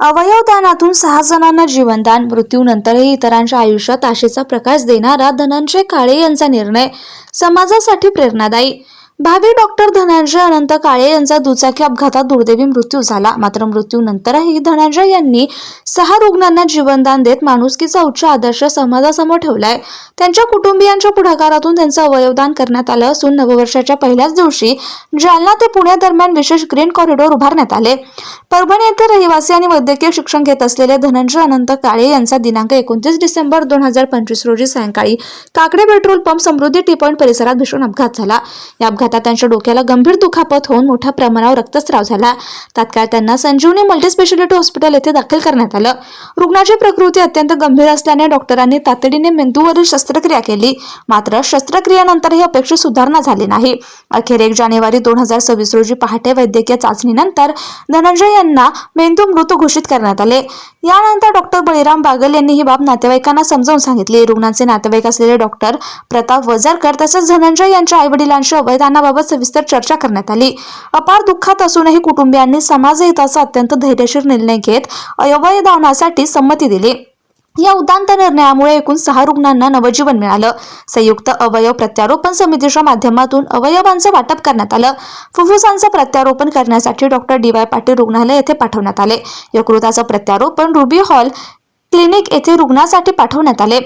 अवयवदानातून सहा जणांना जीवनदान मृत्यूनंतरही इतरांच्या आयुष्यात आशेचा प्रकाश देणारा धनंजय काळे यांचा निर्णय समाजासाठी प्रेरणादायी. भावी डॉक्टर धनंजय अनंत काळे यांचा दुचाकी अपघातात दुर्दैवी मृत्यू झाला. मात्र मृत्यूनंतरही धनंजय यांनी सहा रुग्णांना जीवनदान देत माणुसकीचा उच्च आदर्श समाजासमोर ठेवलाय. त्यांच्या कुटुंबियांच्या पुढाकारातून त्यांचं अवयवदान करण्यात आलं असून नववर्षाच्या पहिल्याच दिवशी जालना ते पुण्या दरम्यान विशेष ग्रीन कॉरिडॉर उभारण्यात आले. परभणी येथे रहिवासी आणि वैद्यकीय शिक्षण घेत असलेले धनंजय अनंत काळे यांचा दिनांक एकोणतीस डिसेंबर दोन हजार पंचवीस रोजी सायंकाळी Kakade petrol pump Samruddhi T point परिसरात भीषण अपघात झाला. या अपघातात त्यांच्या डोक्याला गंभीर दुखापत होऊन मोठ्या प्रमाणावर रक्तस्राव झाला. तात्काळ त्यांना संजीवनी मल्टीस्पेशालिटी हॉस्पिटल येथे दाखल करण्यात आलं. रुग्णाची प्रकृती अत्यंत गंभीर असल्याने डॉक्टरांनी तातडीने मेंदूवरील शस्त्रक्रिया केली. मात्र शस्त्रक्रियेनंतरही अपेक्षित सुधारणा झाली नाही. अखेर एक जानेवारी दोन हजार सव्वीस रोजी पहाटे वैद्यकीय चाचणीनंतर धनंजय यांना मेंदू मृत घोषित करण्यात आले. यानंतर डॉक्टर बळीराम बागल यांनी ही बाब नातेवाईकांना समजावून सांगितली. रुग्णांचे नातेवाईक असलेले डॉक्टर प्रताप वजरकर तसेच धनंजय यांच्या आईवडिलांशी अवयदानाबाबत सविस्तर चर्चा करण्यात आली. अपार दुःखात असूनही कुटुंबियांनी समाजहिताचा अत्यंत धैर्यशीर निर्णय घेत अयोवय अवयदानासाठी संमती दिली. या उदांत निर्णयामुळे एकूण सहा रुग्णांना नवजीवन मिळालं. संयुक्त अवयव प्रत्यारोपण समितीच्या माध्यमातून अवयवांचं वाटप करण्यात आलं. फुफ्फुसांचं प्रत्यारोपण करण्यासाठी डॉक्टर डी वाय पाटील रुग्णालय येथे पाठवण्यात आले. यकृताचं प्रत्यारोपण रुबी हॉल क्लिनिक येथे रुग्णासाठी पाठवण्यात आले.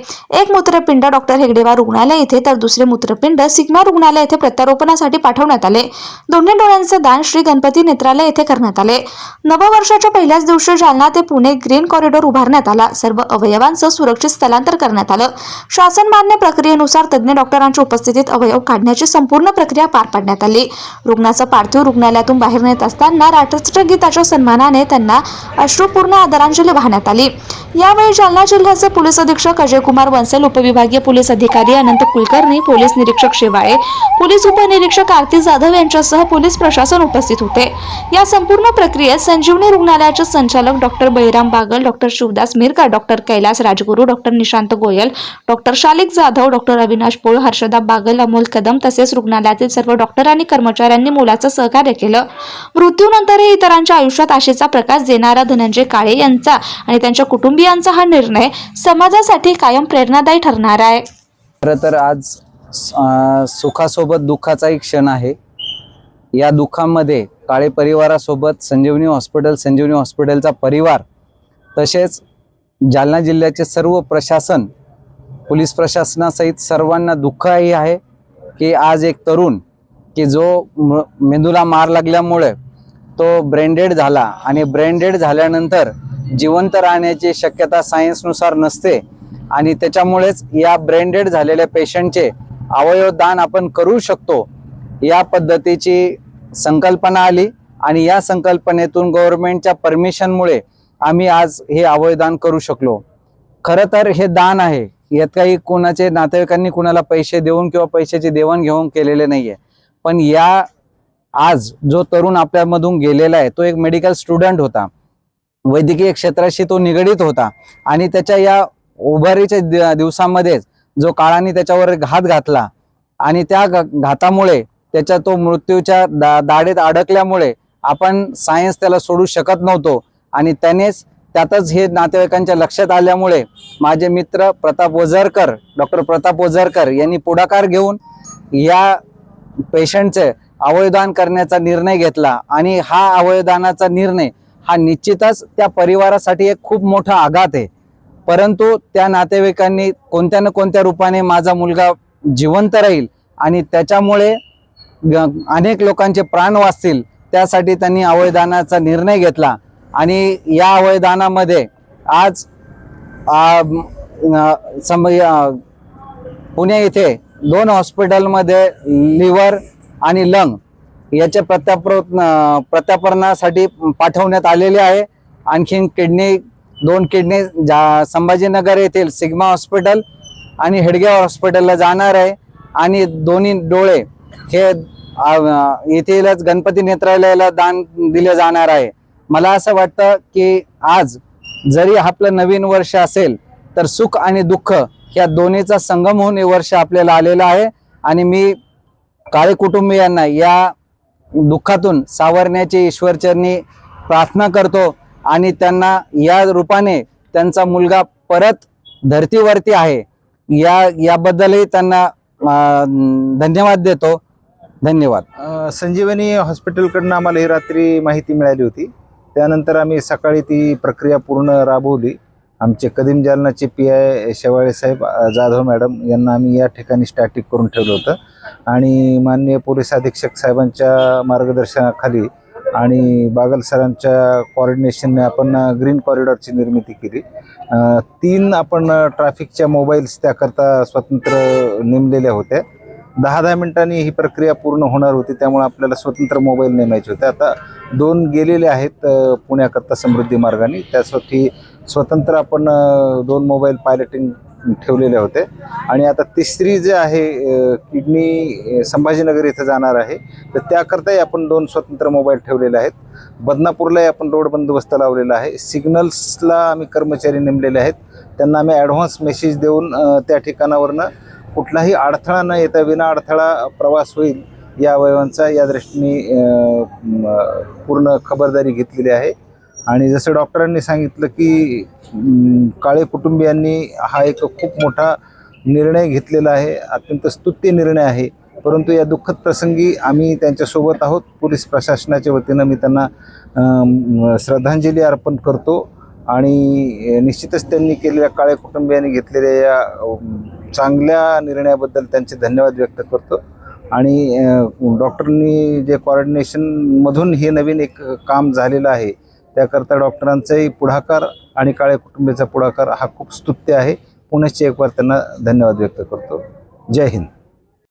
एक मूत्रपिंड डॉक्टर हेगडेवार रुग्णालय येथे तर दुसरे मूत्रपिंड सिग्मा रुग्णालय येथे प्रत्यारोपणासाठी पाठवण्यात आले. दोन्ही डोळ्यांचे दान श्री गणपती नेत्रालय येथे करण्यात आले. नववर्षाच्या पहिल्याच दिवशी जालना ते पुणे ग्रीन कॉरिडॉर उभारण्यात आला. सर्व अवयवांचं सुरक्षित स्थलांतर करण्यात आलं. शासन मान्य प्रक्रियेनुसार तज्ज्ञ डॉक्टरांच्या उपस्थितीत अवयव काढण्याची संपूर्ण प्रक्रिया पार पाडण्यात आली. रुग्णाचं पार्थिव रुग्णालयातून बाहेर नेत असताना राष्ट्रगीताच्या सन्मानाने त्यांना अश्रुपूर्ण आदरांजली वाहण्यात आली. या यावेळी जालना जिल्ह्याचे पोलीस अधीक्षक अजय कुमार बन्सल उपविभागीय पोलीस अधिकारी अनंत कुलकर्णी पोलीस निरीक्षक शेवाळे पोलीस उपनिरीक्षक आरती जाधव यांच्यासह पोलीस प्रशासन उपस्थित होते. या संपूर्ण प्रक्रियेत संजीवनी रुग्णालयाचे संचालक doctor Bahiram Bagal doctor Shivdas Mirka doctor Kailas Rajguru doctor Nishant Goyal doctor Shalik Jadhav doctor Avinash Pol Harshada Bagal Amol Kadam तसेच रुग्णालयातील सर्व डॉक्टर आणि कर्मचाऱ्यांनी मोलाचं सहकार्य केलं. मृत्यूनंतरही इतरांच्या आयुष्यात आशेचा प्रकाश देणारा धनंजय काळे यांचा आणि त्यांच्या कुटुंबियांचा हा निर्णय समाजासाठी कायम प्रेरणादायी ठरणार आहे. खरं तर आज सुखासोबत दुःखाचाही क्षण आहे. या दुःखामध्ये काळे परिवारासोबत संजीवनी हॉस्पिटल संजीवनी हॉस्पिटलचा परिवार तसेच जालना जिल्ह्याचे सर्व प्रशासन पोलीस प्रशासनासहित सर्वांना दुःखही आहे की आज एक तरुण की जो मेंदूला मार लागल्यामुळे तो ब्रेंडेड झाला आणि ब्रेंडेड झाल्यानंतर जिवंत राहण्याची शक्यता सायन्सनुसार नसते आणि त्याच्यामुळेच या ब्रेंडेड झालेल्या पेशंटचे अवयव दान आपण करू शकतो. या पद्धतीची संकल्पना आली आणि या संकल्पनेतून गव्हर्नमेंटच्या परमिशनमुळे आम्ही आज हे अवयदान करू शकलो. खरं तर हे दान आहे. यात काही कोणाचे नातेवाईकांनी कुणाला पैसे देऊन किंवा पैशाची देवाणघेवाण केलेले नाहीये. पण या आज जो तरुण आपल्यामधून गेलेला आहे तो एक मेडिकल स्टुडंट होता. वैद्यकीय क्षेत्राशी तो निगडीत होता. आणि त्याच्या या उभारीच्या दिवसामध्येच जो काळाने त्याच्यावर घात घातला आणि त्या घातामुळे त्याच्या तो मृत्यूच्या दा दाढेत अडकल्यामुळे आपण सायन्स त्याला सोडू शकत नव्हतो. आणि त्यानेच त्यातच हे नातेवाईकांच्या लक्षात आल्यामुळे माझे मित्र प्रताप ओझरकर डॉक्टर प्रताप ओझरकर यांनी पुढाकार घेऊन या पेशंटचे अवयवदान करण्याचा निर्णय घेतला. आणि हा अवयवदानाचा निर्णय हा निश्चितच त्या परिवारासाठी एक खूप मोठा आघात आहे. परंतु त्या नातेवाईकांनी कोणत्या ना कोणत्या रूपाने माझा मुलगा जिवंत राहील आणि त्याच्यामुळे अनेक लोकांचे प्राण वाचतील त्यासाठी त्यांनी अवयदानाचा निर्णय घेतला. आणि या अवयदानामध्ये आज सम पुणे येथे दोन हॉस्पिटलमध्ये लिव्हर आणि लंग याच्या प्रत्याप्र प्रत्यापरणासाठी पाठवण्यात आलेले आहे. आणखीन किडनी दोन किडनी जा संभाजीनगर येथील सिग्मा हॉस्पिटल आणि हेडगेवार हॉस्पिटलला जाणार आहे. आणि दोन्ही डोळे हे येथीलच गणपती नेत्रालयाला दान दिले जाणार आहे. मला असं वाटतं की आज जरी आपलं नवीन वर्ष असेल तर सुख आणि दुःख या दोन्हीचा संगम होऊन हे वर्ष आपल्याला आलेलं आहे. आणि मी काळे कुटुंबियांना या दुःखातून सावरण्याची ईश्वरचरणी प्रार्थना करतो आणि त्यांना या रूपाने त्यांचा मुलगा परत धर्तीवरती आहे. या याबद्दलही त्यांना धन्यवाद देतो. धन्यवाद. संजीवनी हॉस्पिटलकडनं आम्हाला ही रात्री माहिती मिळाली होती. त्यानंतर आम्ही सकाळी ती प्रक्रिया पूर्ण राबवली. आमचे कदीम जालनाचे पी आय शेवाळे साहेब जाधव मॅडम यांना आम्ही या ठिकाणी स्टॅटिक करून ठेवलं होतं. आणि माननीय पोलीस अधीक्षक साहेबांच्या मार्गदर्शनाखाली आणि बागल सरांच्या कॉर्डिनेशनने आपण ग्रीन कॉरिडॉरची निर्मिती केली. तीन आपण ट्रॅफिकच्या मोबाईल्स त्याकरता स्वतंत्र नेमलेल्या होत्या. दहा दहा मिनिटांनी ही प्रक्रिया पूर्ण होणार होती त्यामुळे आपल्याला स्वतंत्र मोबाईल नेमायचे होते. आता दोन गेलेले आहेत पुण्याकरता समृद्धी मार्गाने. त्यासाठी स्वतंत्र आपण दोन मोबाईल पायलटिंग ठेवलेले होते. आणि आता तिसरी जे आहे किडनी संभाजीनगर इथं जाणार आहे. तर त्याकरताही आपण दोन स्वतंत्र मोबाईल ठेवलेले आहेत. बदनापूरलाही आपण रोड बंदोबस्त लावलेला आहे. सिग्नल्सला आम्ही कर्मचारी नेमलेले आहेत. त्यांना आम्ही ॲडव्हान्स मेसेज देऊन त्या ठिकाणावरनं कुठलाही अडथळा न येता विना अडथळा प्रवास होईल या अवयवांचा या दृष्टीने पूर्ण खबरदारी घेतलेली आहे. आणि जसं डॉक्टरांनी सांगितलं की काळे कुटुंबियांनी हा एक खूप मोठा निर्णय घेतलेला आहे अत्यंत स्तुत्य निर्णय आहे. परंतु या दुःखद प्रसंगी आम्ही त्यांच्यासोबत आहोत. पोलीस प्रशासनाच्या वतीनं मी त्यांना श्रद्धांजली अर्पण करतो. आणि निश्चितच त्यांनी केलेल्या काळे कुटुंबियांनी घेतलेल्या या चांगल्या निर्णयाबद्दल त्यांचे धन्यवाद व्यक्त करतो. आणि डॉक्टरनी जे कॉर्डिनेशनमधून हे नवीन एक काम झालेलं आहे त्याकरता डॉक्टरांचाही पुढाकार आणि काळे कुटुंबियाचा पुढाकार हा खूप स्तुत्य आहे. पुनश्च एक त्यांना धन्यवाद व्यक्त करतो. जय हिंद.